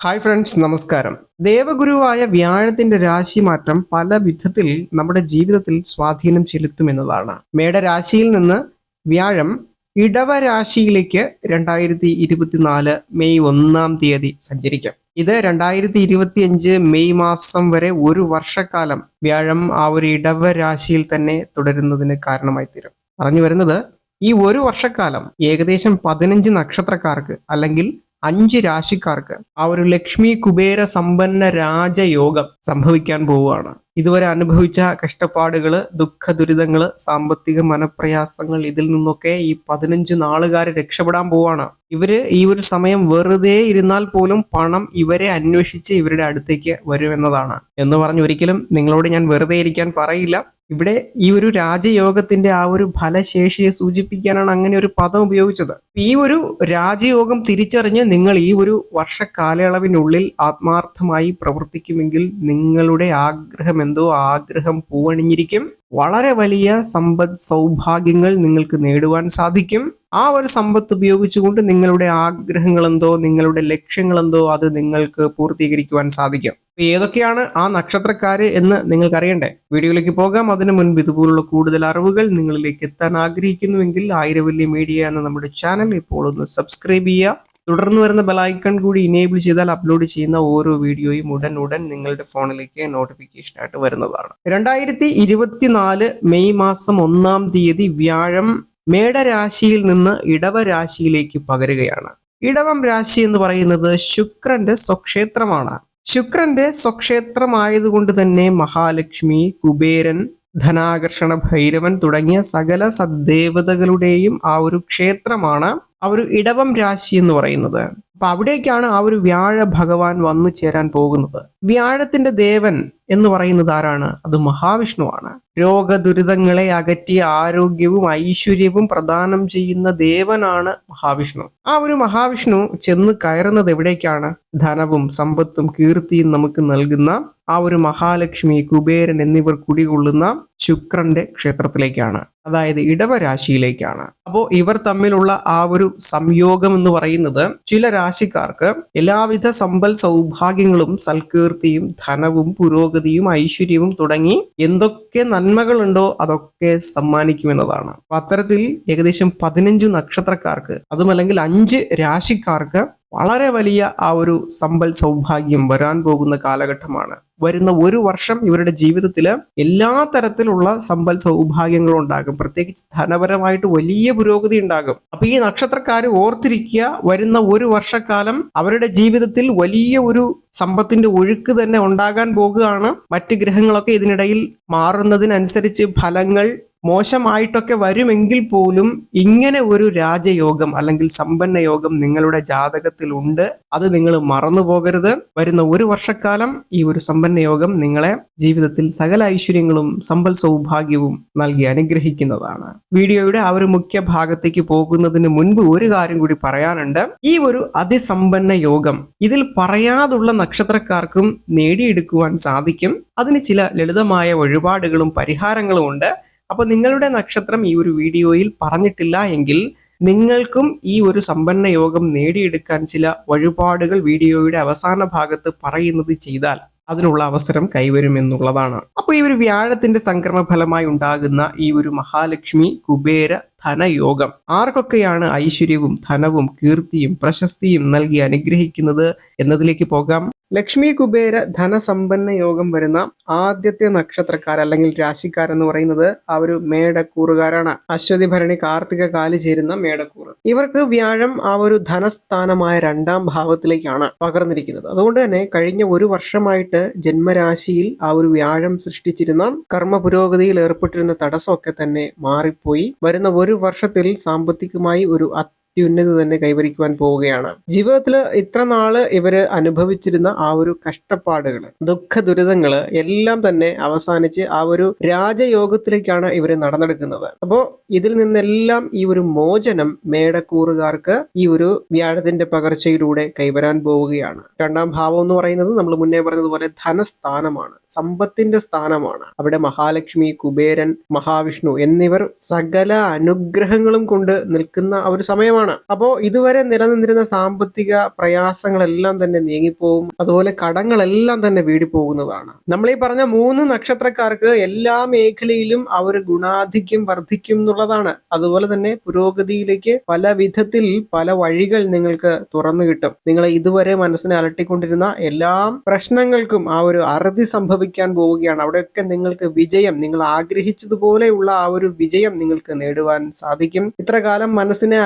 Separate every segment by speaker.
Speaker 1: Hi friends നമസ്കാരം. ദേവഗുരുവായ വ്യാഴത്തിന്റെ രാശിമാറ്റം പല വിധത്തിൽ നമ്മുടെ ജീവിതത്തിൽ സ്വാധീനം ചെലുത്തുമെന്നതാണ് മേടരാശിയിൽ നിന്ന് വ്യാഴം ഇടവ രാശിയിലേക്ക് രണ്ടായിരത്തി ഇരുപത്തിനാല് മെയ് ഒന്നാം തീയതി സഞ്ചരിക്കും. ഇത് രണ്ടായിരത്തി ഇരുപത്തി അഞ്ച് മെയ് മാസം വരെ ഒരു വർഷക്കാലം വ്യാഴം ആ ഒരു ഇടവ രാശിയിൽ തന്നെ തുടരുന്നതിന് കാരണമായി തീരും പറഞ്ഞു വരുന്നത് ഈ ഒരു വർഷക്കാലം ഏകദേശം പതിനഞ്ച് നക്ഷത്രക്കാർക്ക് അല്ലെങ്കിൽ അഞ്ച് രാശിക്കാർക്ക് ആ ഒരു ലക്ഷ്മി കുബേര സമ്പന്ന രാജയോഗം സംഭവിക്കാൻ പോവുകയാണ്. ഇതുവരെ അനുഭവിച്ച കഷ്ടപ്പാടുകൾ ദുഃഖ ദുരിതങ്ങൾ സാമ്പത്തിക മനപ്രയാസങ്ങൾ ഇതിൽ നിന്നൊക്കെ ഈ പതിനഞ്ച് നാളുകാര് രക്ഷപ്പെടാൻ പോവാണ് ഇവർ ഈ ഒരു സമയം വെറുതെ ഇരുന്നാൽ പോലും പണം ഇവരെ അന്വേഷിച്ച് ഇവരുടെ അടുത്തേക്ക് വരുമെന്നതാണ് എന്ന് പറഞ്ഞ് ഒരിക്കലും നിങ്ങളോട് ഞാൻ വെറുതെ ഇരിക്കാൻ പറയില്ല. ഇവിടെ ഈ ഒരു രാജയോഗത്തിന്റെ ആ ഒരു ഫലശേഷിയെ സൂചിപ്പിക്കാനാണ് അങ്ങനെ ഒരു പദം ഉപയോഗിച്ചത്. ഈ ഒരു രാജയോഗം തിരിച്ചറിഞ്ഞ് നിങ്ങൾ ഈ ഒരു വർഷ കാലയളവിനുള്ളിൽ ആത്മാർത്ഥമായി പ്രവർത്തിക്കുമെങ്കിൽ നിങ്ങളുടെ ആഗ്രഹം എന്തോ ആഗ്രഹം പൂവണിഞ്ഞിരിക്കും. വളരെ വലിയ സമ്പദ് സൗഭാഗ്യങ്ങൾ നിങ്ങൾക്ക് നേടുവാൻ സാധിക്കും. ആ ഒരു സമ്പത്ത് ഉപയോഗിച്ചുകൊണ്ട് നിങ്ങളുടെ ആഗ്രഹങ്ങൾ എന്തോ നിങ്ങളുടെ ലക്ഷ്യങ്ങൾ എന്തോ അത് നിങ്ങൾക്ക് പൂർത്തീകരിക്കുവാൻ സാധിക്കും. ഏതൊക്കെയാണ് ആ നക്ഷത്രക്കാര് എന്ന് നിങ്ങൾക്ക് അറിയണ്ടേ? വീഡിയോയിലേക്ക് പോകാം. അതിനു മുൻപ് ഇതുപോലുള്ള കൂടുതൽ അറിവുകൾ നിങ്ങളിലേക്ക് എത്താൻ ആഗ്രഹിക്കുന്നുവെങ്കിൽ ആയിരവല്യ മീഡിയ എന്ന നമ്മുടെ ചാനൽ ഇപ്പോൾ ഒന്ന് സബ്സ്ക്രൈബ് ചെയ്യുക. തുടർന്ന് വരുന്ന ബെലൈക്കൺ കൂടി ഇനേബിൾ ചെയ്താൽ അപ്ലോഡ് ചെയ്യുന്ന ഓരോ വീഡിയോയും ഉടൻ ഉടൻ നിങ്ങളുടെ ഫോണിലേക്ക് നോട്ടിഫിക്കേഷൻ ആയിട്ട് വരുന്നതാണ്. രണ്ടായിരത്തി ഇരുപത്തിനാല് മെയ് മാസം ഒന്നാം തീയതി വ്യാഴം മേടരാശിയിൽ നിന്ന് ഇടവ രാശിയിലേക്ക് പകരുകയാണ്. ഇടവം രാശി എന്ന് പറയുന്നത് ശുക്രന്റെ സ്വക്ഷേത്രമാണ്. ശുക്രന്റെ സ്വക്ഷേത്രമായതുകൊണ്ട് തന്നെ മഹാലക്ഷ്മി കുബേരൻ ധനാകർഷണ ഭൈരവൻ തുടങ്ങിയ സകല സദ്ദേവതകളുടെയും ആ ഒരു ക്ഷേത്രമാണ് ആ ഒരു ഇടവം രാശി എന്ന് പറയുന്നത്. അപ്പൊ അവിടേക്കാണ് ആ ഒരു വ്യാഴ ഭഗവാൻ വന്നു ചേരാൻ പോകുന്നത്. വ്യാഴത്തിന്റെ ദേവൻ എന്ന് പറയുന്നത് ആരാണ്? അത് മഹാവിഷ്ണുവാണ്. രോഗദുരിതങ്ങളെ അകറ്റി ആരോഗ്യവും ഐശ്വര്യവും പ്രദാനം ചെയ്യുന്ന ദേവനാണ് മഹാവിഷ്ണു. ആ ഒരു മഹാവിഷ്ണു ചെന്ന് കയറുന്നത് എവിടേക്കാണ്? ധനവും സമ്പത്തും കീർത്തിയും നമുക്ക് നൽകുന്ന ആ ഒരു മഹാലക്ഷ്മി കുബേരൻ എന്നിവർ കുടികൊള്ളുന്ന ശുക്രന്റെ ക്ഷേത്രത്തിലേക്കാണ്. അതായത് ഇടവരാശിയിലേക്കാണ്. അപ്പോൾ ഇവർ തമ്മിലുള്ള ആ ഒരു സംയോഗം എന്ന് പറയുന്നത് ചില രാശിക്കാർക്ക് എല്ലാവിധ സമ്പൽ സൗഭാഗ്യങ്ങളും സൽകീർത്തിയും ധനവും പുരോഗതിയും ഐശ്വര്യവും തുടങ്ങി എന്തൊക്കെ നന്മകളുണ്ടോ അതൊക്കെ സമ്മാനിക്കുമെന്നതാണ്. അത്തരത്തിൽ ഏകദേശം പതിനഞ്ച് നക്ഷത്രക്കാർക്ക് അതുമല്ലെങ്കിൽ അഞ്ച് രാശിക്കാർക്ക് വളരെ വലിയ ആ ഒരു സമ്പൽ സൗഭാഗ്യം വരാൻ പോകുന്ന കാലഘട്ടമാണ്. വരുന്ന ഒരു വർഷം ഇവരുടെ ജീവിതത്തിൽ എല്ലാ തരത്തിലുള്ള സമ്പൽ സൗഭാഗ്യങ്ങളും ഉണ്ടാകും. പ്രത്യേകിച്ച് ധനപരമായിട്ട് വലിയ പുരോഗതി ഉണ്ടാകും. അപ്പൊ ഈ നക്ഷത്രക്കാർ ഓർത്തിരിക്കുക വരുന്ന ഒരു വർഷക്കാലം അവരുടെ ജീവിതത്തിൽ വലിയ ഒരു സമ്പത്തിന്റെ ഒഴുക്ക് തന്നെ ഉണ്ടാകാൻ പോകുകയാണ്. മറ്റ് ഗ്രഹങ്ങളൊക്കെ ഇതിനിടയിൽ മാറുന്നതിനനുസരിച്ച് ഫലങ്ങൾ മോശമായിട്ടൊക്കെ വരുമെങ്കിൽ പോലും ഇങ്ങനെ ഒരു രാജയോഗം അല്ലെങ്കിൽ സമ്പന്ന യോഗം നിങ്ങളുടെ ജാതകത്തിൽ ഉണ്ട് അത് നിങ്ങൾ മറന്നു പോകരുത്. വരുന്ന ഒരു വർഷക്കാലം ഈ ഒരു സമ്പന്ന യോഗം നിങ്ങളെ ജീവിതത്തിൽ സകല ഐശ്വര്യങ്ങളും സമ്പൽ സൗഭാഗ്യവും നൽകി അനുഗ്രഹിക്കുന്നതാണ്. വീഡിയോയുടെ ആ ഒരു മുഖ്യ ഭാഗത്തേക്ക് പോകുന്നതിന് മുൻപ് ഒരു കാര്യം കൂടി പറയാനുണ്ട്. ഈ ഒരു അതിസമ്പന്ന യോഗം ഇതിൽ പറയാതുള്ള നക്ഷത്രക്കാർക്കും നേടിയെടുക്കുവാൻ സാധിക്കും. അതിന് ചില ലളിതമായ വഴിപാടുകളും പരിഹാരങ്ങളും ഉണ്ട് അപ്പൊ നിങ്ങളുടെ നക്ഷത്രം ഈ ഒരു വീഡിയോയിൽ പറഞ്ഞിട്ടില്ല എങ്കിൽ നിങ്ങൾക്കും ഈ ഒരു സമ്പന്ന യോഗം നേടിയെടുക്കാൻ ചില വഴിപാടുകൾ വീഡിയോയുടെ അവസാന ഭാഗത്ത് പറയുന്നത് ചെയ്താൽ അതിനുള്ള അവസരം കൈവരുമെന്നുള്ളതാണ്. അപ്പോൾ ഈ ഒരു വ്യാഴത്തിന്റെ സംക്രമ ഫലമായി ഉണ്ടാകുന്ന ഈ ഒരു മഹാലക്ഷ്മി കുബേര ധനയോഗം. ആർക്കൊക്കെയാണ് ഐശ്വര്യവും ധനവും കീർത്തിയും പ്രശസ്തിയും നൽകി അനുഗ്രഹിക്കുന്നത് എന്നതിലേക്ക് പോകാം. ലക്ഷ്മി കുബേര ധനസമ്പന്ന യോഗം വരുന്ന ആദ്യത്തെ നക്ഷത്രക്കാർ അല്ലെങ്കിൽ രാശിക്കാർ എന്ന് പറയുന്നത് ആ ഒരു മേടക്കൂറുകാരാണ്. അശ്വതി ഭരണി കാർത്തിക കാലി ചേരുന്ന മേടക്കൂറ്. ഇവർക്ക് വ്യാഴം ആ ഒരു ധനസ്ഥാനമായ രണ്ടാം ഭാവത്തിലേക്കാണ് പകർന്നിരിക്കുന്നത്. അതുകൊണ്ട് തന്നെ കഴിഞ്ഞ ഒരു വർഷമായിട്ട് ജന്മരാശിയിൽ ആ ഒരു വ്യാഴം സൃഷ്ടിച്ചിരുന്ന കർമ്മ പുരോഗതിയിൽ ഏർപ്പെട്ടിരുന്ന തടസ്സമൊക്കെ തന്നെ മാറിപ്പോയി. വരുന്ന ഒരു വർഷത്തിൽ സാമ്പത്തികമായി ഒരു അത്യുന്നതി തന്നെ കൈവരിക്കുവാൻ പോവുകയാണ്. ജീവിതത്തിൽ ഇത്ര നാൾ ഇവർ അനുഭവിച്ചിരുന്ന ആ ഒരു കഷ്ടപ്പാടുകൾ ദുഃഖ ദുരിതങ്ങൾ എല്ലാം തന്നെ അവസാനിച്ച് ആ ഒരു രാജയോഗത്തിലേക്കാണ് ഇവർ നടന്നെടുക്കുന്നത്. അപ്പോൾ ഇതിൽ നിന്നെല്ലാം ഈ ഒരു മോചനം മേടക്കൂറുകാർക്ക് ഈ ഒരു വ്യാഴത്തിന്റെ പകർച്ചയിലൂടെ കൈവരാൻ പോവുകയാണ്. രണ്ടാം ഭാവം എന്ന് പറയുന്നത് നമ്മൾ മുന്നേ പറഞ്ഞതുപോലെ ധനസ്ഥാനമാണ് സമ്പത്തിന്റെ സ്ഥാനമാണ്. അവിടെ മഹാലക്ഷ്മി കുബേരൻ മഹാവിഷ്ണു എന്നിവർ സകല അനുഗ്രഹങ്ങളും കൊണ്ട് നിൽക്കുന്ന ഒരു സമയമാണ്. സമയമാണ് അപ്പോൾ ഇതുവരെ നിലനിന്നിരുന്ന സാമ്പത്തിക പ്രയാസങ്ങളെല്ലാം തന്നെ നീങ്ങിപ്പോവും. അതുപോലെ കടങ്ങളെല്ലാം തന്നെ വീടിപ്പോകുന്നതാണ്. നമ്മൾ ഈ പറഞ്ഞ മൂന്ന് നക്ഷത്രക്കാർക്ക് എല്ലാ മേഖലയിലും അവർ ഗുണാധിക്യം വർദ്ധിക്കും എന്നുള്ളതാണ്. അതുപോലെ തന്നെ പുരോഗതിയിലേക്ക് പല വിധത്തിൽ പല വഴികൾ നിങ്ങൾക്ക് തുറന്നു കിട്ടും. നിങ്ങൾ ഇതുവരെ മനസ്സിനെ അലട്ടിക്കൊണ്ടിരുന്ന എല്ലാ പ്രശ്നങ്ങൾക്കും ആ ഒരു അറുതി സംഭവിക്കാൻ പോവുകയാണ്. അവിടെയൊക്കെ നിങ്ങൾക്ക് വിജയം നിങ്ങൾ ആഗ്രഹിച്ചതുപോലെയുള്ള ആ ഒരു വിജയം നിങ്ങൾക്ക് നേടുവാൻ സാധിക്കും. ഇത്ര കാലം മനസ്സിനെ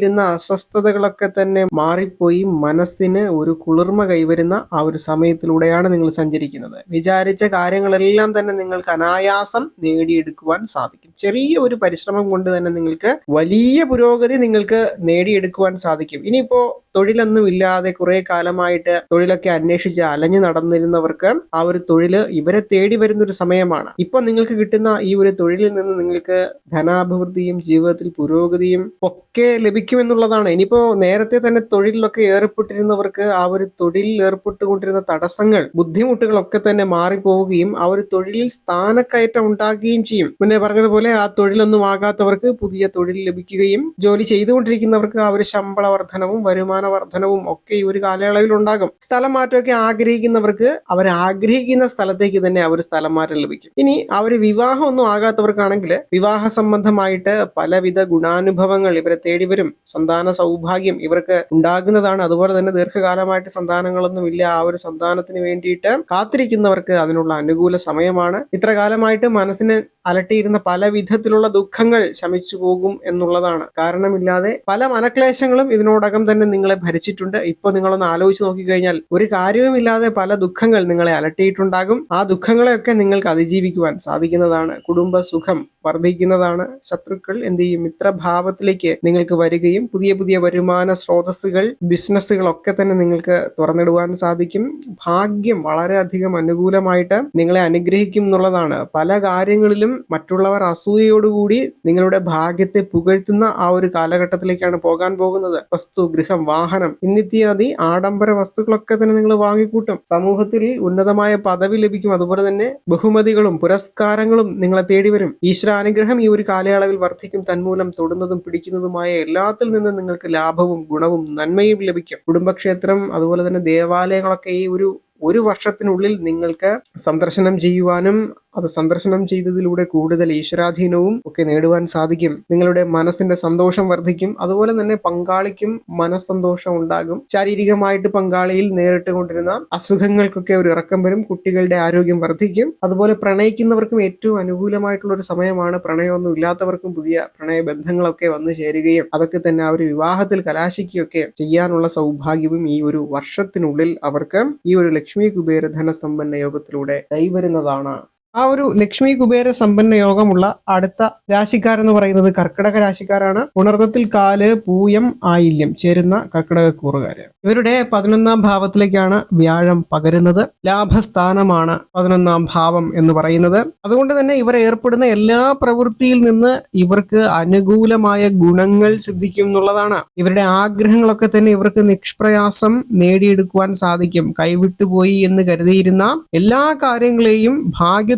Speaker 1: അലട്ടിയിരുന്ന അസ്വസ്ഥതകളൊക്കെ തന്നെ മാറിപ്പോയി. മനസ്സിന് ഒരു കുളിർമ കൈവരുന്ന ആ ഒരു സമയത്തിലൂടെയാണ് നിങ്ങൾ സഞ്ചരിക്കുന്നത്. വിചാരിച്ച കാര്യങ്ങളെല്ലാം തന്നെ നിങ്ങൾക്ക് അനായാസം നേടിയെടുക്കുവാൻ സാധിക്കും. ചെറിയ ഒരു പരിശ്രമം കൊണ്ട് തന്നെ നിങ്ങൾക്ക് വലിയ പുരോഗതി നിങ്ങൾക്ക് നേടിയെടുക്കുവാൻ സാധിക്കും. ഇനിയിപ്പോ തൊഴിലൊന്നും ഇല്ലാതെ കുറെ കാലമായിട്ട് തൊഴിലൊക്കെ അന്വേഷിച്ച് അലഞ്ഞു നടന്നിരുന്നവർക്ക് ആ ഒരു തൊഴിൽ ഇവരെ തേടി വരുന്ന ഒരു സമയമാണ്. ഇപ്പൊ നിങ്ങൾക്ക് കിട്ടുന്ന ഈ ഒരു തൊഴിലിൽ നിന്ന് നിങ്ങൾക്ക് ധനാഭിവൃദ്ധിയും ജീവിതത്തിൽ പുരോഗതിയും ഒക്കെ ലഭിക്കുമെന്നുള്ളതാണ് ഇനിയിപ്പോ നേരത്തെ തന്നെ തൊഴിലിലൊക്കെ ഏർപ്പെട്ടിരുന്നവർക്ക് ആ ഒരു തൊഴിലിൽ ഏർപ്പെട്ടുകൊണ്ടിരുന്ന തടസ്സങ്ങൾ ബുദ്ധിമുട്ടുകളൊക്കെ തന്നെ മാറിപ്പോവുകയും ആ ഒരു തൊഴിലിൽ സ്ഥാനക്കയറ്റം ഉണ്ടാകുകയും ചെയ്യും. മുന്നേ പറഞ്ഞതുപോലെ ആ തൊഴിലൊന്നും ആകാത്തവർക്ക് പുതിയ തൊഴിൽ ലഭിക്കുകയും ജോലി ചെയ്തുകൊണ്ടിരിക്കുന്നവർക്ക് ആ ഒരു ശമ്പള വർധനവും വരുമാന വർധനവും ഒക്കെ ഈ ഒരു കാലയളവിൽ ഉണ്ടാകും. സ്ഥലം മാറ്റമൊക്കെ ആഗ്രഹിക്കുന്നവർക്ക് അവർ ആഗ്രഹിക്കുന്ന സ്ഥലത്തേക്ക് തന്നെ അവർ സ്ഥലം മാറ്റം ലഭിക്കും. ഇനി ആ ഒരു വിവാഹം ഒന്നും ആകാത്തവർക്കാണെങ്കിൽ വിവാഹ സംബന്ധമായിട്ട് പലവിധ ഗുണാനുഭവങ്ങൾ ഇവരെ തേടി വരും. സന്താന സൗഭാഗ്യം ഇവർക്ക് ഉണ്ടാകുന്നതാണ്. അതുപോലെ തന്നെ ദീർഘകാലമായിട്ട് സന്താനങ്ങളൊന്നും ഇല്ല ആ ഒരു സന്താനത്തിന് വേണ്ടിയിട്ട് കാത്തിരിക്കുന്നവർക്ക് അതിനുള്ള അനുകൂല സമയമാണ്. ഇത്ര കാലമായിട്ട് മനസ്സിനെ അലട്ടിയിരുന്ന പല വിധത്തിലുള്ള ദുഃഖങ്ങൾ ശമിച്ചു പോകും എന്നുള്ളതാണ്. കാരണമില്ലാതെ പല മനക്ലേശങ്ങളും ഇതിനോടകം തന്നെ നിങ്ങളെ ഭരിച്ചിട്ടുണ്ട്. ഇപ്പൊ നിങ്ങളൊന്ന് ആലോചിച്ച് നോക്കിക്കഴിഞ്ഞാൽ ഒരു കാര്യവുമില്ലാതെ പല ദുഃഖങ്ങൾ നിങ്ങളെ അലട്ടിയിട്ടുണ്ടാകും. ആ ദുഃഖങ്ങളെയൊക്കെ നിങ്ങൾക്ക് അതിജീവിക്കുവാൻ സാധിക്കുന്നതാണ്. കുടുംബ സുഖം വർദ്ധിക്കുന്നതാണ്. ശത്രുക്കൾ എന്ത് ചെയ്യും? മിത്രഭാവത്തിലേക്ക് നിങ്ങൾക്ക് വരികയും പുതിയ പുതിയ വരുമാന സ്രോതസ്സുകൾ ബിസിനസ്സുകളൊക്കെ തന്നെ നിങ്ങൾക്ക് തുറന്നിടുവാൻ സാധിക്കും. ഭാഗ്യം വളരെയധികം അനുകൂലമായിട്ട് നിങ്ങളെ അനുഗ്രഹിക്കും എന്നുള്ളതാണ്. പല കാര്യങ്ങളിലും മറ്റുള്ളവർ അസൂയയോടുകൂടി നിങ്ങളുടെ ഭാഗ്യത്തെ പുകഴ്ത്തുന്ന ആ ഒരു കാലഘട്ടത്തിലേക്കാണ് പോകാൻ പോകുന്നത്. വസ്തു ഗൃഹം വാഹനം ഇന്നിത്യാദി ആഡംബര വസ്തുക്കളൊക്കെ തന്നെ നിങ്ങൾ വാങ്ങിക്കൂട്ടും. സമൂഹത്തിൽ ഉന്നതമായ പദവി ലഭിക്കും. അതുപോലെ തന്നെ ബഹുമതികളും പുരസ്കാരങ്ങളും നിങ്ങളെ തേടി വരും ഈശ്വരാനുഗ്രഹം ഈ ഒരു കാലയളവിൽ വർദ്ധിക്കും. തന്മൂലം തൊടുന്നതും പിടിക്കുന്നതുമായ എല്ലാത്തിൽ നിന്നും നിങ്ങൾക്ക് ലാഭവും ഗുണവും നന്മയും ലഭിക്കും. കുടുംബക്ഷേത്രം അതുപോലെ തന്നെ ദേവാലയങ്ങളൊക്കെ ഈ ഒരു ഒരു വർഷത്തിനുള്ളിൽ നിങ്ങൾക്ക് സന്ദർശനം ചെയ്യുവാനും അത് സന്ദർശനം ചെയ്തതിലൂടെ കൂടുതൽ ഈശ്വരാധീനവും ഒക്കെ നേടുവാൻ സാധിക്കും. നിങ്ങളുടെ മനസ്സിന്റെ സന്തോഷം വർദ്ധിക്കും. അതുപോലെ തന്നെ പങ്കാളിക്കും മനസ്സന്തോഷം ഉണ്ടാകും. ശാരീരികമായിട്ട് പങ്കാളിയിൽ നേരിട്ട് കൊണ്ടിരുന്ന അസുഖങ്ങൾക്കൊക്കെ ഒരു ഇറക്കം വരും. കുട്ടികളുടെ ആരോഗ്യം വർദ്ധിക്കും. അതുപോലെ പ്രണയിക്കുന്നവർക്കും ഏറ്റവും അനുകൂലമായിട്ടുള്ള ഒരു സമയമാണ് പ്രണയമൊന്നും ഇല്ലാത്തവർക്കും പുതിയ പ്രണയ ബന്ധങ്ങളൊക്കെ വന്നു ചേരുകയും അതൊക്കെ തന്നെ അവർ വിവാഹത്തിൽ കലാശിക്കുകയൊക്കെ ചെയ്യാനുള്ള സൗഭാഗ്യവും ഈ ഒരു വർഷത്തിനുള്ളിൽ അവർക്ക് ഈ ഒരു ലക്ഷ്മി കുബേര ധനസമ്പന്ന യോഗത്തിലൂടെ കൈവരുന്നതാണ്. ആ ഒരു ലക്ഷ്മി കുബേര സമ്പന്ന യോഗമുള്ള അടുത്ത രാശിക്കാരെന്ന് പറയുന്നത് കർക്കിടക രാശിക്കാരാണ്. ഉണർന്നത്തിൽ കാൽ പൂയം ആയില്യം ചേരുന്ന കർക്കിടക കൂറുകാര്. ഇവരുടെ പതിനൊന്നാം ഭാവത്തിലേക്കാണ് വ്യാഴം പകരുന്നത്. ലാഭസ്ഥാനമാണ് പതിനൊന്നാം ഭാവം എന്ന് പറയുന്നത്. അതുകൊണ്ട് തന്നെ ഇവർ ഏർപ്പെടുന്ന എല്ലാ പ്രവൃത്തിയിൽ നിന്ന് ഇവർക്ക് അനുകൂലമായ ഗുണങ്ങൾ സിദ്ധിക്കും എന്നുള്ളതാണ്. ഇവരുടെ ആഗ്രഹങ്ങളൊക്കെ തന്നെ ഇവർക്ക് നിഷ്പ്രയാസം നേടിയെടുക്കുവാൻ സാധിക്കും. കൈവിട്ടുപോയി എന്ന് കരുതിയിരുന്ന എല്ലാ കാര്യങ്ങളെയും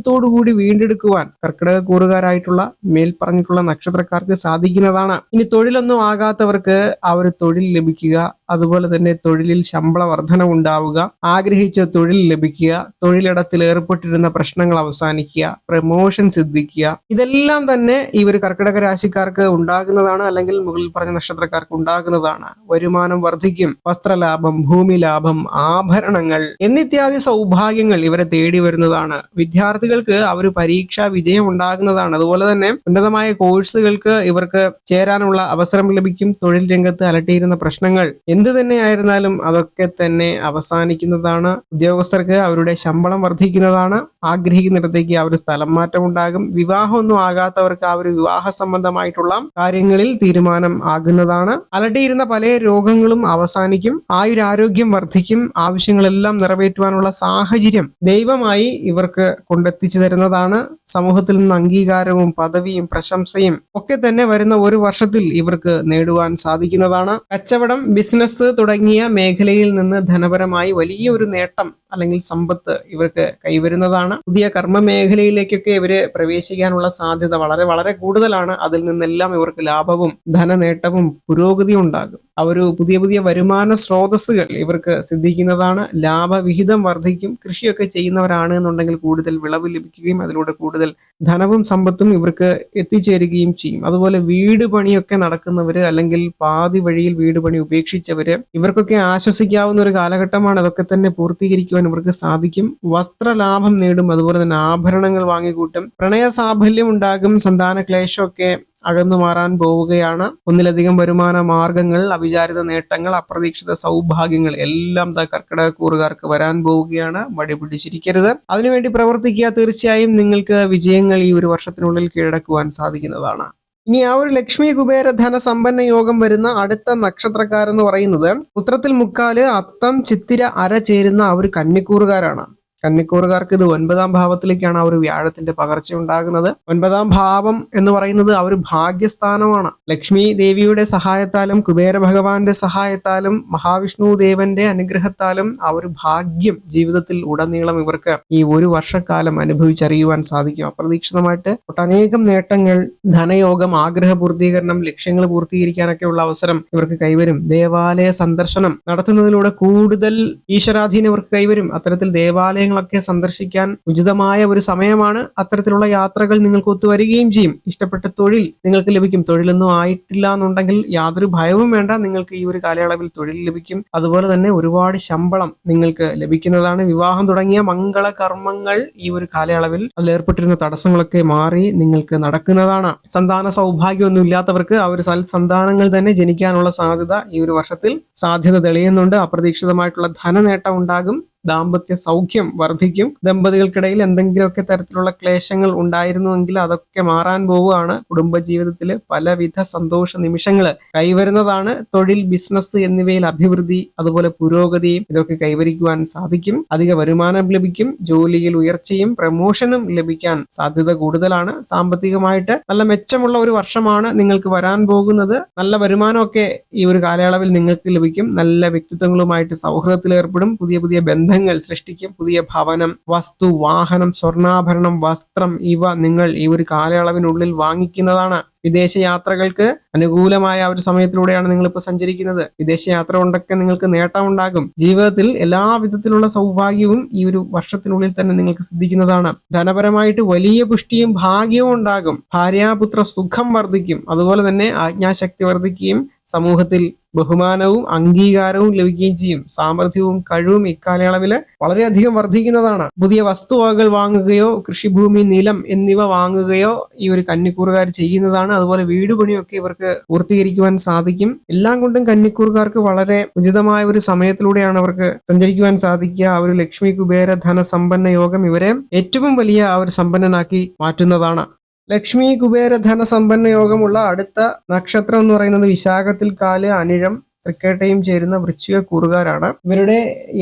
Speaker 1: ഭാഗ്യത്തോടുകൂടി വീണ്ടെടുക്കുവാൻ കർക്കിടക കൂറുകാരായിട്ടുള്ള മേൽപ്പറഞ്ഞിട്ടുള്ള നക്ഷത്രക്കാർക്ക് സാധിക്കുന്നതാണ്. ഇനി തൊഴിലൊന്നും ആകാത്തവർക്ക് ആ ഒരു തൊഴിൽ ലഭിക്കുക അതുപോലെ തന്നെ തൊഴിലിൽ ശമ്പള വർധന ഉണ്ടാവുക ആഗ്രഹിച്ച തൊഴിൽ ലഭിക്കുക തൊഴിലിടത്തിൽ ഏർപ്പെട്ടിരുന്ന പ്രശ്നങ്ങൾ അവസാനിക്കുക പ്രമോഷൻ സിദ്ധിക്കുക ഇതെല്ലാം തന്നെ ഈ ഒരു കർക്കിടക രാശിക്കാർക്ക് ഉണ്ടാകുന്നതാണ് അല്ലെങ്കിൽ മുകളിൽ പറഞ്ഞ നക്ഷത്രക്കാർക്ക് ഉണ്ടാകുന്നതാണ്. വരുമാനം വർദ്ധിക്കും വസ്ത്രലാഭം ഭൂമി ലാഭം ആഭരണങ്ങൾ എന്നിത്യാദി സൗഭാഗ്യങ്ങൾ ഇവരെ തേടി വരുന്നതാണ്. വിദ്യാർത്ഥികൾക്ക് അവർ പരീക്ഷാ വിജയം ഉണ്ടാകുന്നതാണ്. അതുപോലെ തന്നെ ഉന്നതമായ കോഴ്സുകൾക്ക് ഇവർക്ക് ചേരാനുള്ള അവസരം ലഭിക്കും തൊഴിൽ രംഗത്ത് അലട്ടിയിരുന്ന പ്രശ്നങ്ങൾ എന്ത് തന്നെയായിരുന്നാലും അതൊക്കെ തന്നെ അവസാനിക്കുന്നതാണ്. ഉദ്യോഗസ്ഥർക്ക് അവരുടെ ശമ്പളം വർദ്ധിക്കുന്നതാണ്. ആഗ്രഹിക്കുന്നിടത്തേക്ക് അവർ സ്ഥലം മാറ്റം ഉണ്ടാകും വിവാഹമൊന്നും ആകാത്തവർക്ക് ആ ഒരു വിവാഹ സംബന്ധമായിട്ടുള്ള കാര്യങ്ങളിൽ തീരുമാനം ആകുന്നതാണ്. അലട്ടിയിരുന്ന പല രോഗങ്ങളും അവസാനിക്കും. ആയുരാരോഗ്യം വർദ്ധിക്കും. ആവശ്യങ്ങളെല്ലാം നിറവേറ്റുവാനുള്ള സാഹചര്യം ദൈവമായി ഇവർക്ക് കൊണ്ടെത്തിച്ചു തരുന്നതാണ്. സമൂഹത്തിൽ നിന്ന് അംഗീകാരവും പദവിയും പ്രശംസയും ഒക്കെ തന്നെ വരുന്ന ഒരു വർഷത്തിൽ ഇവർക്ക് നേടുവാൻ സാധിക്കുന്നതാണ്. കച്ചവടം ബിസിനസ് ബിസിനസ് തുടങ്ങിയ മേഖലയിൽ നിന്ന് ധനപരമായി വലിയൊരു നേട്ടം അല്ലെങ്കിൽ സമ്പത്ത് ഇവർക്ക് കൈവരുന്നതാണ്. പുതിയ കർമ്മ മേഖലയിലേക്കൊക്കെ ഇവർ പ്രവേശിക്കാനുള്ള സാധ്യത വളരെ വളരെ കൂടുതലാണ്. അതിൽ നിന്നെല്ലാം ഇവർക്ക് ലാഭവും ധനനേട്ടവും പുരോഗതിയും ഉണ്ടാകും. ആ ഒരു പുതിയ പുതിയ വരുമാന സ്രോതസ്സുകൾ ഇവർക്ക് സിദ്ധിക്കുന്നതാണ്. ലാഭവിഹിതം വർദ്ധിക്കും കൃഷിയൊക്കെ ചെയ്യുന്നവരാണ് എന്നുണ്ടെങ്കിൽ കൂടുതൽ വിളവ് ലഭിക്കുകയും അതിലൂടെ കൂടുതൽ ധനവും സമ്പത്തും ഇവർക്ക് എത്തിച്ചേരുകയും ചെയ്യും. അതുപോലെ വീട് പണിയൊക്കെ നടക്കുന്നവര് അല്ലെങ്കിൽ പാതി വഴിയിൽ വീട് പണി ഉപേക്ഷിച്ചവര് ഇവർക്കൊക്കെ ആശ്വസിക്കാവുന്ന ഒരു കാലഘട്ടമാണ്. അതൊക്കെ തന്നെ പൂർത്തീകരിക്കുവാൻ ഇവർക്ക് സാധിക്കും. വസ്ത്രലാഭം നേടും അതുപോലെ തന്നെ ആഭരണങ്ങൾ വാങ്ങിക്കൂട്ടും പ്രണയ സാഫല്യം ഉണ്ടാകും സന്താന ക്ലേശമൊക്കെ അകന്നു മാറാൻ പോവുകയാണ്. ഒന്നിലധികം വരുമാന മാർഗങ്ങൾ അവിചാരിത നേട്ടങ്ങൾ അപ്രതീക്ഷിത സൗഭാഗ്യങ്ങൾ എല്ലാം ദ കർക്കിടക കൂറുകാർക്ക് വരാൻ പോവുകയാണ്. മടി പിടിച്ചിരിക്കരുത്. അതിനുവേണ്ടി പ്രവർത്തിക്കുക തീർച്ചയായും നിങ്ങൾക്ക് വിജയങ്ങൾ ഈ ഒരു വർഷത്തിനുള്ളിൽ കീഴടക്കുവാൻ സാധിക്കുന്നതാണ്. ഇനി ആ ഒരു ലക്ഷ്മി കുബേര ധനസമ്പന്ന യോഗം വരുന്ന അടുത്ത നക്ഷത്രക്കാരെന്ന് പറയുന്നത് ഉത്രത്തിൽ മുക്കാൽ അത്തം ചിത്തിര അര ചേരുന്ന ആ ഒരു കന്നിക്കൂറുകാരാണ്. കന്നിക്കൂറുകാർക്ക് ഇത് ഒൻപതാം ഭാവത്തിലേക്കാണ് ആ ഒരു വ്യാഴത്തിന്റെ പകർച്ച ഉണ്ടാകുന്നത് ഒൻപതാം ഭാവം എന്ന് പറയുന്നത് ആ ഒരു ഭാഗ്യസ്ഥാനമാണ്. ലക്ഷ്മി ദേവിയുടെ സഹായത്താലും കുബേര ഭഗവാന്റെ സഹായത്താലും മഹാവിഷ്ണു ദേവന്റെ അനുഗ്രഹത്താലും ആ ഒരു ഭാഗ്യം ജീവിതത്തിൽ ഉടനീളം ഇവർക്ക് ഈ ഒരു വർഷക്കാലം അനുഭവിച്ചറിയുവാൻ സാധിക്കും. അപ്രതീക്ഷിതമായിട്ട് ഒട്ടനേകം നേട്ടങ്ങൾ ധനയോഗം ആഗ്രഹ പൂർത്തീകരണം ലക്ഷ്യങ്ങൾ പൂർത്തീകരിക്കാനൊക്കെയുള്ള അവസരം ഇവർക്ക് കൈവരും. ദേവാലയ സന്ദർശനം നടത്തുന്നതിലൂടെ കൂടുതൽ ഈശ്വരാധീനം ഇവർക്ക് കൈവരും. അത്തരത്തിൽ ദേവാലയങ്ങളൊക്കെ സന്ദർശിക്കാൻ ഉചിതമായ ഒരു സമയമാണ്. അത്തരത്തിലുള്ള യാത്രകൾ നിങ്ങൾക്ക് ഒത്തുവരികയും ചെയ്യും. ഇഷ്ടപ്പെട്ട തൊഴിൽ നിങ്ങൾക്ക് ലഭിക്കും. തൊഴിലൊന്നും ആയിട്ടില്ല എന്നുണ്ടെങ്കിൽ യാതൊരു ഭയവും വേണ്ട. നിങ്ങൾക്ക് ഈ ഒരു കാലയളവിൽ തൊഴിൽ ലഭിക്കും. അതുപോലെ തന്നെ ഒരുപാട് ശമ്പളം നിങ്ങൾക്ക് ലഭിക്കുന്നതാണ്. വിവാഹം തുടങ്ങിയ മംഗള കർമ്മങ്ങൾ ഈ ഒരു കാലയളവിൽ അതിൽ ഏർപ്പെട്ടിരുന്ന തടസ്സങ്ങളൊക്കെ മാറി നിങ്ങൾക്ക് നടക്കുന്നതാണ്. സന്താന സൗഭാഗ്യമൊന്നും ഇല്ലാത്തവർക്ക് ആ ഒരു സൽസന്താനങ്ങൾ തന്നെ ജനിക്കാനുള്ള സാധ്യത ഈ ഒരു വർഷത്തിൽ സാധ്യത തെളിയുന്നുണ്ട്. അപ്രതീക്ഷിതമായിട്ടുള്ള ധനനേട്ടം ഉണ്ടാകും. ദാമ്പത്യ സൗഖ്യം വർദ്ധിക്കും ദമ്പതികൾക്കിടയിൽ എന്തെങ്കിലുമൊക്കെ തരത്തിലുള്ള ക്ലേശങ്ങൾ ഉണ്ടായിരുന്നുവെങ്കിൽ അതൊക്കെ മാറാൻ പോവുകയാണ്. കുടുംബജീവിതത്തിൽ പലവിധ സന്തോഷ നിമിഷങ്ങൾ കൈവരുന്നതാണ്. തൊഴിൽ ബിസിനസ് എന്നിവയിൽ അഭിവൃദ്ധി അതുപോലെ പുരോഗതിയും ഇതൊക്കെ കൈവരിക്കുവാൻ സാധിക്കും. അധിക വരുമാനം ലഭിക്കും. ജോലിയിൽ ഉയർച്ചയും പ്രമോഷനും ലഭിക്കാൻ സാധ്യത കൂടുതലാണ്. സാമ്പത്തികമായിട്ട് നല്ല മെച്ചമുള്ള ഒരു വർഷമാണ് നിങ്ങൾക്ക് വരാൻ പോകുന്നത്. നല്ല വരുമാനമൊക്കെ ഈ ഒരു കാലയളവിൽ നിങ്ങൾക്ക് ലഭിക്കും. നല്ല വ്യക്തിത്വങ്ങളുമായിട്ട് സൗഹൃദത്തിൽ ഏർപ്പെടും. പുതിയ പുതിയ ബന്ധങ്ങൾ സൃഷ്ടിക്കും. പുതിയ ഭവനം വസ്തു വാഹനം സ്വർണാഭരണം വസ്ത്രം ഇവ നിങ്ങൾ ഈ ഒരു കാലയളവിനുള്ളിൽ വാങ്ങിക്കുന്നതാണ്. വിദേശ യാത്രകൾക്ക് അനുകൂലമായ ഒരു സമയത്തിലൂടെയാണ് നിങ്ങൾ ഇപ്പോൾ സഞ്ചരിക്കുന്നത്. വിദേശ യാത്ര കൊണ്ടൊക്കെ നിങ്ങൾക്ക് നേട്ടമുണ്ടാകും. ജീവിതത്തിൽ എല്ലാ വിധത്തിലുള്ള സൗഭാഗ്യവും ഈ ഒരു വർഷത്തിനുള്ളിൽ തന്നെ നിങ്ങൾക്ക് സിദ്ധിക്കുന്നതാണ്. ധനപരമായിട്ട് വലിയ പുഷ്ടിയും ഭാഗ്യവും ഉണ്ടാകും. ഭാര്യാപുത്ര സുഖം വർദ്ധിക്കും. അതുപോലെ തന്നെ ആജ്ഞാശക്തി വർദ്ധിക്കുകയും സമൂഹത്തിൽ ബഹുമാനവും അംഗീകാരവും ലഭിക്കുകയും ചെയ്യും. സാമർഥ്യവും കഴിവും ഇക്കാലയളവിൽ വളരെയധികം വർദ്ധിക്കുന്നതാണ്. പുതിയ വസ്തുവകകൾ വാങ്ങുകയോ കൃഷിഭൂമി നിലം എന്നിവ വാങ്ങുകയോ ഈ ഒരു കന്നിക്കൂറുകാർ ചെയ്യുന്നതാണ്. അതുപോലെ വീട് പണിയൊക്കെ ഇവർക്ക് പൂർത്തീകരിക്കുവാൻ സാധിക്കും. എല്ലാം കൊണ്ടും കന്നിക്കൂറുകാർക്ക് വളരെ ഉചിതമായ ഒരു സമയത്തിലൂടെയാണ് അവർക്ക് സഞ്ചരിക്കുവാൻ സാധിക്കുക. ആ ഒരു ലക്ഷ്മി കുബേര ധന സമ്പന്ന യോഗം ഇവരെ ഏറ്റവും വലിയ ആ ഒരു സമ്പന്നനാക്കി മാറ്റുന്നതാണ്. ലക്ഷ്മി കുബേര ധനസമ്പന്ന യോഗമുള്ള അടുത്ത നക്ഷത്രം എന്ന് പറയുന്നത് വിശാഖത്തിൽ കാൽ അനിഴം തൃക്കേട്ടയും ചേരുന്ന വൃശ്ചിക കൂറുകാരാണ്. ഇവരുടെ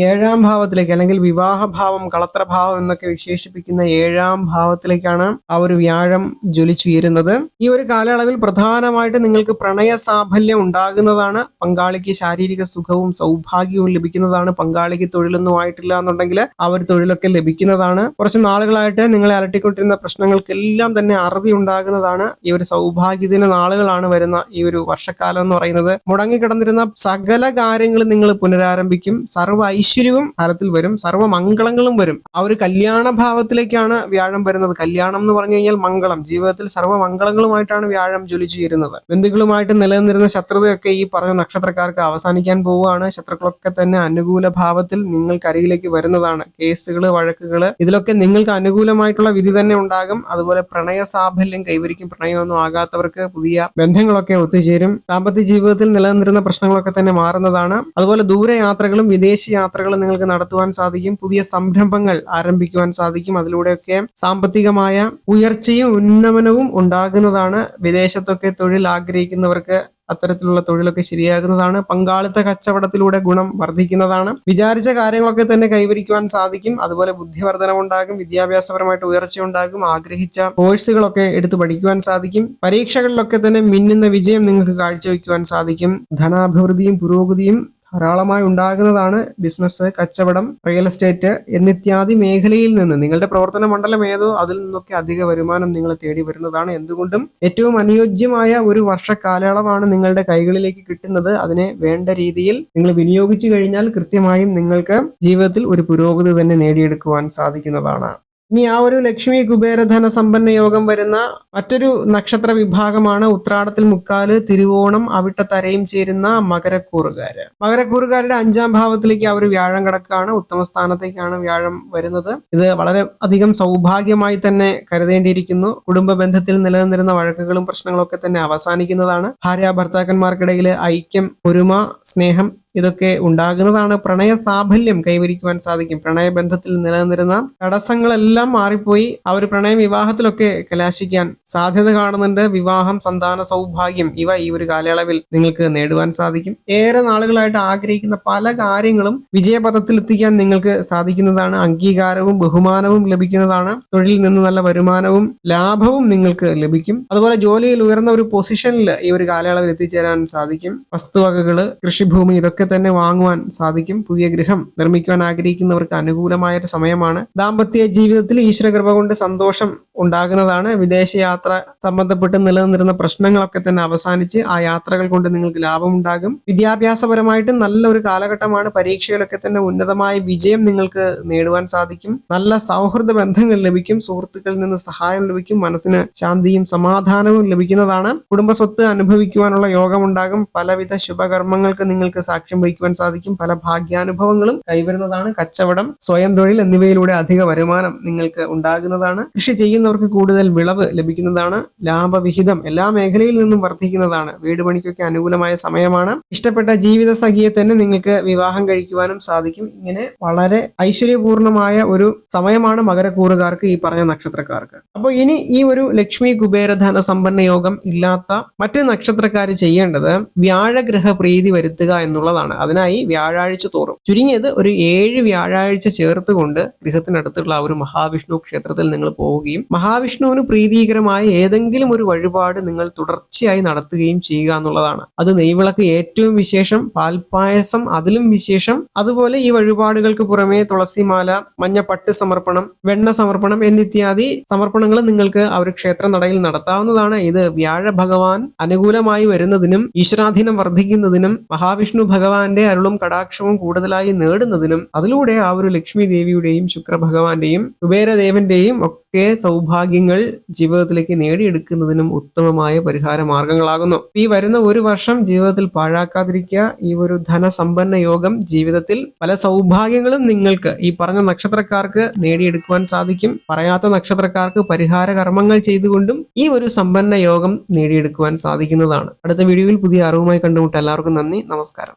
Speaker 1: ഏഴാം ഭാവത്തിലേക്ക് അല്ലെങ്കിൽ വിവാഹഭാവം കളത്രഭാവം എന്നൊക്കെ വിശേഷിപ്പിക്കുന്ന ഏഴാം ഭാവത്തിലേക്കാണ് ആ ഒരു വ്യാഴം ജ്വലിച്ചുയരുന്നത്. ഈ ഒരു കാലയളവിൽ പ്രധാനമായിട്ട് നിങ്ങൾക്ക് പ്രണയ സാഫല്യം ഉണ്ടാകുന്നതാണ്. പങ്കാളിക്ക് ശാരീരിക സുഖവും സൗഭാഗ്യവും ലഭിക്കുന്നതാണ്. പങ്കാളിക്ക് തൊഴിലൊന്നും ആയിട്ടില്ല എന്നുണ്ടെങ്കിൽ ആ ഒരു തൊഴിലൊക്കെ ലഭിക്കുന്നതാണ്. കുറച്ച് നാളുകളായിട്ട് നിങ്ങളെ അലട്ടിക്കൊണ്ടിരുന്ന പ്രശ്നങ്ങൾക്കെല്ലാം തന്നെ അറുതി ഉണ്ടാകുന്നതാണ്. ഈ ഒരു സൗഭാഗ്യത്തിന് നാളുകളാണ് വരുന്ന ഈ ഒരു വർഷക്കാലം എന്ന് പറയുന്നത്. മുടങ്ങിക്കിടന്നിരുന്ന സകല കാര്യങ്ങളും നിങ്ങൾ പുനരാരംഭിക്കും. സർവ ഐശ്വര്യവും ഫലത്തിൽ വരും. സർവ മംഗളങ്ങളും വരും. ആ ഒരു കല്യാണ ഭാവത്തിലേക്കാണ് വ്യാഴം വരുന്നത്. കല്യാണം എന്ന് പറഞ്ഞു കഴിഞ്ഞാൽ മംഗളം. ജീവിതത്തിൽ സർവ മംഗളങ്ങളുമായിട്ടാണ് വ്യാഴം ജ്വലിച്ചു ചേരുന്നത്. ബന്ധുക്കളുമായിട്ട് നിലനിന്നിരുന്ന ശത്രുതയൊക്കെ ഈ പറഞ്ഞ നക്ഷത്രക്കാർക്ക് അവസാനിക്കാൻ പോവുകയാണ്. ശത്രുക്കളൊക്കെ തന്നെ അനുകൂല ഭാവത്തിൽ നിങ്ങൾക്ക് അരികിലേക്ക് വരുന്നതാണ്. കേസുകൾ വഴക്കുകൾ ഇതിലൊക്കെ നിങ്ങൾക്ക് അനുകൂലമായിട്ടുള്ള വിധി തന്നെ ഉണ്ടാകും. അതുപോലെ പ്രണയ സാഫല്യം കൈവരിക്കും പ്രണയമൊന്നും ആകാത്തവർക്ക് പുതിയ ബന്ധങ്ങളൊക്കെ ഒത്തുചേരും. ദാമ്പത്യ ജീവിതത്തിൽ നിലനിന്നിരുന്ന പ്രശ്നങ്ങളൊക്കെ തന്നെ മാറുന്നതാണ്. അതുപോലെ ദൂരയാത്രകളും വിദേശ യാത്രകളും നിങ്ങൾക്ക് നടത്തുവാൻ സാധിക്കും. പുതിയ സംരംഭങ്ങൾ ആരംഭിക്കുവാൻ സാധിക്കും. അതിലൂടെയൊക്കെ സാമ്പത്തികമായ ഉയർച്ചയും ഉന്നമനവും ഉണ്ടാകുന്നതാണ് വിദേശത്തൊക്കെ തൊഴിൽ ആഗ്രഹിക്കുന്നവർക്ക് അത്തരത്തിലുള്ള തൊഴിലൊക്കെ ശരിയാകുന്നതാണ്. പങ്കാളിത്ത കച്ചവടത്തിലൂടെ ഗുണം വർദ്ധിക്കുന്നതാണ്. വിചാരിച്ച കാര്യങ്ങളൊക്കെ തന്നെ കൈവരിക്കുവാൻ സാധിക്കും. അതുപോലെ ബുദ്ധിവർദ്ധനം ഉണ്ടാകും വിദ്യാഭ്യാസപരമായിട്ട് ഉയർച്ച ഉണ്ടാകും ആഗ്രഹിച്ച കോഴ്സുകളൊക്കെ എടുത്തു പഠിക്കുവാൻ സാധിക്കും. പരീക്ഷകളിലൊക്കെ തന്നെ മിന്നുന്ന വിജയം നിങ്ങൾക്ക് കാഴ്ചവെക്കുവാൻ സാധിക്കും. ധനാഭിവൃദ്ധിയും പുരോഗതിയും ധാരാളമായി ഉണ്ടാകുന്നതാണ് ബിസിനസ് കച്ചവടം റിയൽ എസ്റ്റേറ്റ് എന്നിത്യാദി മേഖലയിൽ നിന്ന്. നിങ്ങളുടെ പ്രവർത്തന മണ്ഡലം ഏതോ അതിൽ നിന്നൊക്കെ അധിക വരുമാനം നിങ്ങൾ തേടി വരുന്നതാണ്. എന്തുകൊണ്ടും ഏറ്റവും അനുയോജ്യമായ ഒരു വർഷ കാലയളവാണ് നിങ്ങളുടെ കൈകളിലേക്ക് കിട്ടുന്നത്. അതിനെ വേണ്ട രീതിയിൽ നിങ്ങൾ വിനിയോഗിച്ചു കഴിഞ്ഞാൽ കൃത്യമായും നിങ്ങൾക്ക് ജീവിതത്തിൽ ഒരു പുരോഗതി തന്നെ നേടിയെടുക്കുവാൻ സാധിക്കുന്നതാണ്. ഇനി ആ ഒരു ലക്ഷ്മി കുബേരധന സമ്പന്ന യോഗം വരുന്ന മറ്റൊരു നക്ഷത്ര വിഭാഗമാണ് ഉത്രാടത്തിൽ മുക്കാൽ തിരുവോണം അവിട്ട അവിട്ടത്തരയും ചേരുന്ന മകരക്കൂറുകാര്. മകരക്കൂറുകാരുടെ അഞ്ചാം ഭാവത്തിലേക്ക് ഒരു വ്യാഴം കിടക്കുകയാണ്. ഉത്തമ സ്ഥാനത്തേക്കാണ് വ്യാഴം വരുന്നത്. ഇത് വളരെ അധികം സൗഭാഗ്യമായി തന്നെ കരുതേണ്ടിയിരിക്കുന്നു. കുടുംബ ബന്ധത്തിൽ നിലനിന്നിരുന്ന വഴക്കുകളും പ്രശ്നങ്ങളും ഒക്കെ തന്നെ അവസാനിക്കുന്നതാണ്. ഭാര്യ ഭർത്താക്കന്മാർക്കിടയിൽ ഐക്യം ഒരുമ സ്നേഹം ഇതൊക്കെ ഉണ്ടാകുന്നതാണ് പ്രണയ സാഫല്യം കൈവരിക്കുവാൻ സാധിക്കും. പ്രണയബന്ധത്തിൽ നിലനിന്നിരുന്ന തടസ്സങ്ങളെല്ലാം മാറിപ്പോയി. ആ ഒരു പ്രണയ വിവാഹത്തിലൊക്കെ കലാശിക്കാൻ സാധ്യത കാണുന്നുണ്ട്. വിവാഹം സന്താന സൗഭാഗ്യം ഇവ ഈ ഒരു കാലയളവിൽ നിങ്ങൾക്ക് നേടുവാൻ സാധിക്കും. ഏറെ നാളുകളായിട്ട് ആഗ്രഹിക്കുന്ന പല കാര്യങ്ങളും വിജയപഥത്തിൽ എത്തിക്കാൻ നിങ്ങൾക്ക് സാധിക്കുന്നതാണ്. അംഗീകാരവും ബഹുമാനവും ലഭിക്കുന്നതാണ്. തൊഴിലിൽ നിന്ന് നല്ല വരുമാനവും ലാഭവും നിങ്ങൾക്ക് ലഭിക്കും. അതുപോലെ ജോലിയിൽ ഉയർന്ന ഒരു പൊസിഷനിൽ ഈ ഒരു കാലയളവിൽ എത്തിച്ചേരാൻ സാധിക്കും. വസ്തുവകകൾ കൃഷിഭൂമി ഇതൊക്കെ തന്നെ വാങ്ങുവാൻ സാധിക്കും. പുതിയ ഗൃഹം നിർമ്മിക്കുവാൻ ആഗ്രഹിക്കുന്നവർക്ക് അനുകൂലമായ ഒരു സമയമാണ്. ദാമ്പത്യ ജീവിതത്തിൽ ഈശ്വരകൃപ കൊണ്ട് സന്തോഷം ഉണ്ടാകുന്നതാണ്. വിദേശയാത്ര സംബന്ധപ്പെട്ട് നിലനിന്നിരുന്ന പ്രശ്നങ്ങളൊക്കെ തന്നെ അവസാനിച്ച് ആ യാത്രകൾ കൊണ്ട് നിങ്ങൾക്ക് ലാഭമുണ്ടാകും. വിദ്യാഭ്യാസപരമായിട്ട് നല്ല ഒരു കാലഘട്ടമാണ്. പരീക്ഷകളൊക്കെ തന്നെ ഉന്നതമായ വിജയം നിങ്ങൾക്ക് നേടുവാൻ സാധിക്കും. നല്ല സൗഹൃദ ബന്ധങ്ങൾ ലഭിക്കും. സുഹൃത്തുക്കളിൽ നിന്ന് സഹായം ലഭിക്കും. മനസ്സിന് ശാന്തിയും സമാധാനവും ലഭിക്കുന്നതാണ്. കുടുംബസ്വത്ത് അനുഭവിക്കുവാനുള്ള യോഗമുണ്ടാകും. പലവിധ ശുഭകർമ്മങ്ങൾക്ക് നിങ്ങൾക്ക് സാക്ഷ്യം വഹിക്കുവാൻ സാധിക്കും. പല ഭാഗ്യാനുഭവങ്ങളും കൈവരുന്നതാണ്. കച്ചവടം സ്വയം തൊഴിൽ എന്നിവയിലൂടെ അധിക വരുമാനം നിങ്ങൾക്ക് ഉണ്ടാകുന്നതാണ്. കൃഷി ചെയ്യുന്നവർക്ക് കൂടുതൽ വിളവ് ലഭിക്കുന്നതാണ് ലാഭവിഹിതം. എല്ലാ മേഖലയിൽ നിന്നും വർദ്ധിക്കുന്നതാണ്. വീട് പണിക്കൊക്കെ അനുകൂലമായ സമയമാണ്. ഇഷ്ടപ്പെട്ട ജീവിത സഖിയെ തന്നെ നിങ്ങൾക്ക് വിവാഹം കഴിക്കുവാനും സാധിക്കും. ഇങ്ങനെ വളരെ ഐശ്വര്യപൂർണമായ ഒരു സമയമാണ് മകരക്കൂറുകാർക്ക് ഈ പറഞ്ഞ നക്ഷത്രക്കാർക്ക്. അപ്പോൾ ഇനി ഈ ഒരു ലക്ഷ്മി കുബേരധന സമ്പന്ന യോഗം ഇല്ലാത്ത മറ്റു നക്ഷത്രക്കാർ ചെയ്യേണ്ടത് വ്യാഴഗ്രഹ പ്രീതി വരുത്തുക എന്നുള്ളതാണ്. അതിനായി വ്യാഴാഴ്ച തോറും. ചുരുങ്ങിയത് ഒരു ഏഴ് വ്യാഴാഴ്ച ചേർത്തുകൊണ്ട് ഗൃഹത്തിനടുത്തുള്ള ആ ഒരു മഹാവിഷ്ണു ക്ഷേത്രത്തിൽ നിങ്ങൾ പോവുകയും മഹാവിഷ്ണുവിന് പ്രീതികരമായ ഏതെങ്കിലും ഒരു വഴിപാട് നിങ്ങൾ തുടർച്ചയായി നടത്തുകയും ചെയ്യുക എന്നുള്ളതാണ്. അത് നെയ്വിളക്ക് ഏറ്റവും വിശേഷം പാൽപ്പായസം അതിലും വിശേഷം. അതുപോലെ ഈ വഴിപാടുകൾക്ക് പുറമെ തുളസിമാല മഞ്ഞപ്പട്ട് സമർപ്പണം വെണ്ണ സമർപ്പണം എന്നിത്യാദി സമർപ്പണങ്ങൾ നിങ്ങൾക്ക് ഒരു ക്ഷേത്ര നടയിൽ നടത്താവുന്നതാണ്. ഇത് വ്യാഴ ഭഗവാൻ അനുകൂലമായി വരുന്നതിനും ഈശ്വരാധീനം വർദ്ധിക്കുന്നതിനും മഹാവിഷ്ണു ഭഗവാന്റെ അരുളും കടാക്ഷവും കൂടുതലായി നേടുന്നതിനും അതിലൂടെ ആ ഒരു ലക്ഷ്മി ദേവിയുടെയും ശുക്ര ഭഗവാന്റെയും കുബേരദേവന്റെയും ഒക്കെ സൗഭാഗ്യങ്ങൾ ജീവിതത്തിലേക്ക് നേടിയെടുക്കുന്നതിനും ഉത്തമമായ പരിഹാര മാർഗങ്ങളാകുന്നു. ഈ വരുന്ന ഒരു വർഷം ജീവിതത്തിൽ പാഴാക്കാതിരിക്കുക ഈ ഒരു ധനസമ്പന്ന യോഗം ജീവിതത്തിൽ പല സൗഭാഗ്യങ്ങളും നിങ്ങൾക്ക് ഈ പറഞ്ഞ നക്ഷത്രക്കാർക്ക് നേടിയെടുക്കുവാൻ സാധിക്കും. പറയാത്ത നക്ഷത്രക്കാർക്ക് പരിഹാര കർമ്മങ്ങൾ ചെയ്തുകൊണ്ടും ഈ ഒരു സമ്പന്ന യോഗം നേടിയെടുക്കുവാൻ സാധിക്കുന്നതാണ്. അടുത്ത വീഡിയോയിൽ പുതിയ അറിവുമായി കണ്ടുമുട്ട എല്ലാവർക്കും നന്ദി. നമസ്കാരം.